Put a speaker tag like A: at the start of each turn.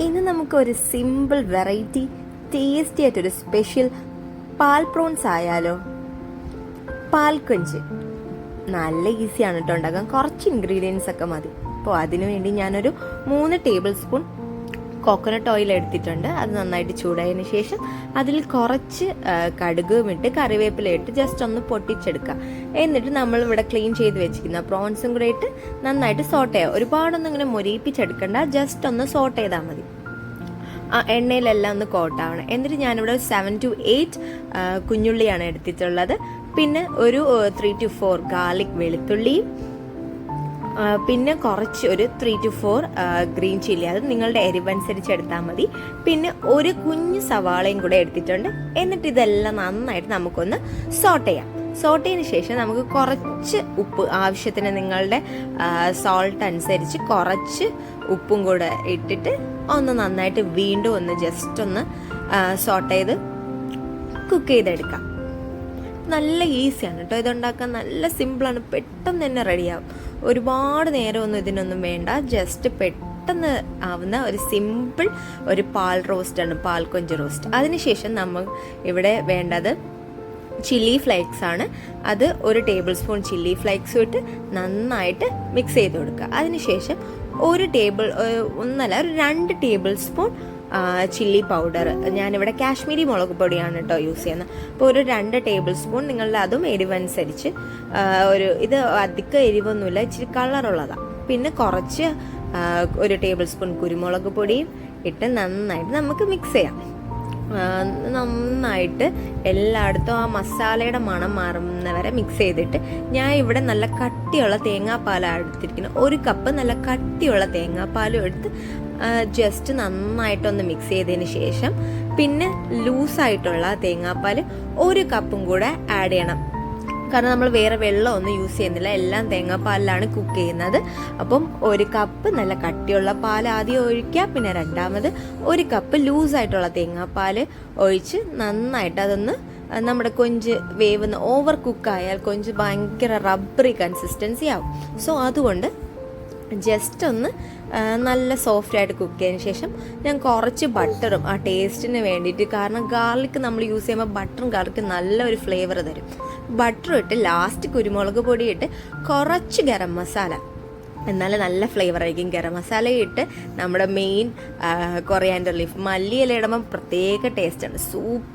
A: ഇന്ന് നമുക്കൊരു simple variety tasty ആയിട്ടൊരു സ്പെഷ്യൽ പാൽ പ്രോൺസ് ആയാലോ? പാൽ കൊഞ്ച്. നല്ല ഈസിയാണ് കേട്ടോ ഉണ്ടാക്കാൻ. കുറച്ച് ഇൻഗ്രീഡിയൻസ് ഒക്കെ മതി. അപ്പോൾ അതിനുവേണ്ടി ഞാനൊരു മൂന്ന് ടേബിൾ സ്പൂൺ കോക്കനട്ട് ഓയിൽ എടുത്തിട്ടുണ്ട്. അത് നന്നായിട്ട് ചൂടായതിനു ശേഷം അതിൽ കുറച്ച് കടുകും ഇട്ട് കറിവേപ്പില ഇട്ട് ജസ്റ്റ് ഒന്ന് പൊട്ടിച്ചെടുക്കുക. എന്നിട്ട് നമ്മൾ ഇവിടെ ക്ലീൻ ചെയ്ത് വെച്ചിരിക്കുന്ന. പ്രോൺസും കൂടെ ഇട്ട് നന്നായിട്ട് സോട്ട് ചെയ്യുക. ഒരുപാടൊന്നും ഇങ്ങനെ മൊരിയിപ്പിച്ചെടുക്കണ്ട ജസ്റ്റ് ഒന്ന് സോട്ട് ചെയ്താൽ മതി. ആ എണ്ണയിലെല്ലാം ഒന്ന് കോട്ടാവണം എന്നിട്ട് ഞാനിവിടെ സെവൻ ടു എയ്റ്റ് കുഞ്ഞുള്ളിയാണ് എടുത്തിട്ടുള്ളത്. പിന്നെ ഒരു ത്രീ ടു ഫോർ ഗാർലിക് വെളുത്തുള്ളിയും പിന്നെ കുറച്ച് ഒരു three two four green chilli അത് നിങ്ങളുടെ എരിവനുസരിച്ച് എടുത്താൽ മതി. പിന്നെ ഒരു കുഞ്ഞു സവാളയും കൂടെ എടുത്തിട്ടുണ്ട്. എന്നിട്ട് ഇതെല്ലാം നന്നായിട്ട് നമുക്കൊന്ന് സോട്ട് ചെയ്യാം. സോട്ട് ചെയ്തതിന് ശേഷം നമുക്ക് കുറച്ച് ഉപ്പ് ആവശ്യത്തിന് നിങ്ങളുടെ സോൾട്ട് അനുസരിച്ച് കുറച്ച് ഉപ്പും കൂടെ ഇട്ടിട്ട് ഒന്ന് നന്നായിട്ട് വീണ്ടും ഒന്ന് ജസ്റ്റ് ഒന്ന് സോട്ട് ചെയ്ത് കുക്ക് ചെയ്തെടുക്കാം. നല്ല ഈസിയാണ് കേട്ടോ. ഇതുണ്ടാക്കാൻ നല്ല സിമ്പിളാണ്. പെട്ടെന്ന് തന്നെ റെഡിയാവും. ഒരുപാട് നേരമൊന്നും ഇതിനൊന്നും വേണ്ട. ജസ്റ്റ് പെട്ടെന്ന് ആവുന്ന ഒരു സിമ്പിൾ ഒരു പാൽ റോസ്റ്റാണ് പാൽ കൊഞ്ച് റോസ്റ്റ് അതിനുശേഷം നമ്മൾ ഇവിടെ വേണ്ടത് ചില്ലി ഫ്ലേക്സ് ആണ്. അത് ഒരു ടേബിൾ സ്പൂൺ ചില്ലി ഫ്ലേക്സ് ഇട്ട് നന്നായിട്ട് മിക്സ് ചെയ്ത് കൊടുക്കുക. അതിനുശേഷം ഒരു ടേബിൾ ഒന്നല്ല ഒരു രണ്ട് ടേബിൾ സ്പൂൺ ചില്ലി പൗഡർ ഞാനിവിടെ കാശ്മീരി മുളക് പൊടിയാണ് കേട്ടോ യൂസ് ചെയ്യുന്നത്. അപ്പോൾ ഒരു രണ്ട് ടേബിൾ സ്പൂൺ നിങ്ങളുടെ അതും എരിവനുസരിച്ച് ഒരു ഇത് അധികം എരിവൊന്നുമില്ല ഇച്ചിരി കളറുള്ളതാണ് പിന്നെ കുറച്ച് ഒരു ടേബിൾ സ്പൂൺ കുരുമുളക് പൊടിയും ഇട്ട് നന്നായിട്ട് നമുക്ക് മിക്സ് ചെയ്യാം. നന്നായിട്ട് എല്ലായിടത്തും ആ മസാലയുടെ മണം മാറുന്നവരെ മിക്സ് ചെയ്തിട്ട് ഞാൻ ഇവിടെ നല്ല കട്ടിയുള്ള തേങ്ങാപ്പാലാണ് എടുത്തിരിക്കുന്നത്. ഒരു കപ്പ് നല്ല കട്ടിയുള്ള തേങ്ങാപ്പാലും എടുത്ത് ജസ്റ്റ് നന്നായിട്ടൊന്ന് മിക്സ് ചെയ്തതിന് ശേഷം പിന്നെ ലൂസായിട്ടുള്ള തേങ്ങാപ്പാൽ ഒരു കപ്പും കൂടെ ആഡ് ചെയ്യണം. കാരണം നമ്മൾ വേറെ വെള്ളമൊന്നും യൂസ് ചെയ്യുന്നില്ല. എല്ലാം തേങ്ങാപ്പാലിലാണ് കുക്ക് ചെയ്യുന്നത്. അപ്പം ഒരു കപ്പ് നല്ല കട്ടിയുള്ള പാൽ ആദ്യം ഒഴിക്കുക. പിന്നെ രണ്ടാമത് ഒരു കപ്പ് ലൂസായിട്ടുള്ള തേങ്ങാപ്പാൽ ഒഴിച്ച് നന്നായിട്ട് അതൊന്ന് നമ്മുടെ കൊഞ്ച് വേവുന്ന ഓവർ കുക്കായാൽ കൊഞ്ച് ഭയങ്കര റബ്ബറി കൺസിസ്റ്റൻസി ആവും. സോ അതുകൊണ്ട് ജസ്റ്റ് ഒന്ന് നല്ല സോഫ്റ്റ് ആയിട്ട് കുക്ക് ചെയ്തതിന് ശേഷം ഞാൻ കുറച്ച് ബട്ടറും ആ ടേസ്റ്റിന് വേണ്ടിയിട്ട് കാരണം ഗാർലിക്ക് നമ്മൾ യൂസ് ചെയ്യുമ്പോൾ ബട്ടറും ഗാർലിക്ക് നല്ല ഒരു ഫ്ലേവർ തരും. ബട്ടർ ഇട്ട് ലാസ്റ്റ് കുരുമുളക് പൊടി ഇട്ട് കുറച്ച് ഗരം മസാല എന്നാലും നല്ല ഫ്ലേവർ ആയിരിക്കും ഗരം മസാല ഇട്ട് നമ്മുടെ മെയിൻ കൊറിയാൻഡർ ലീഫ് മല്ലിയില ഇടുമ്പം പ്രത്യേക ടേസ്റ്റാണ് സൂപ്പർ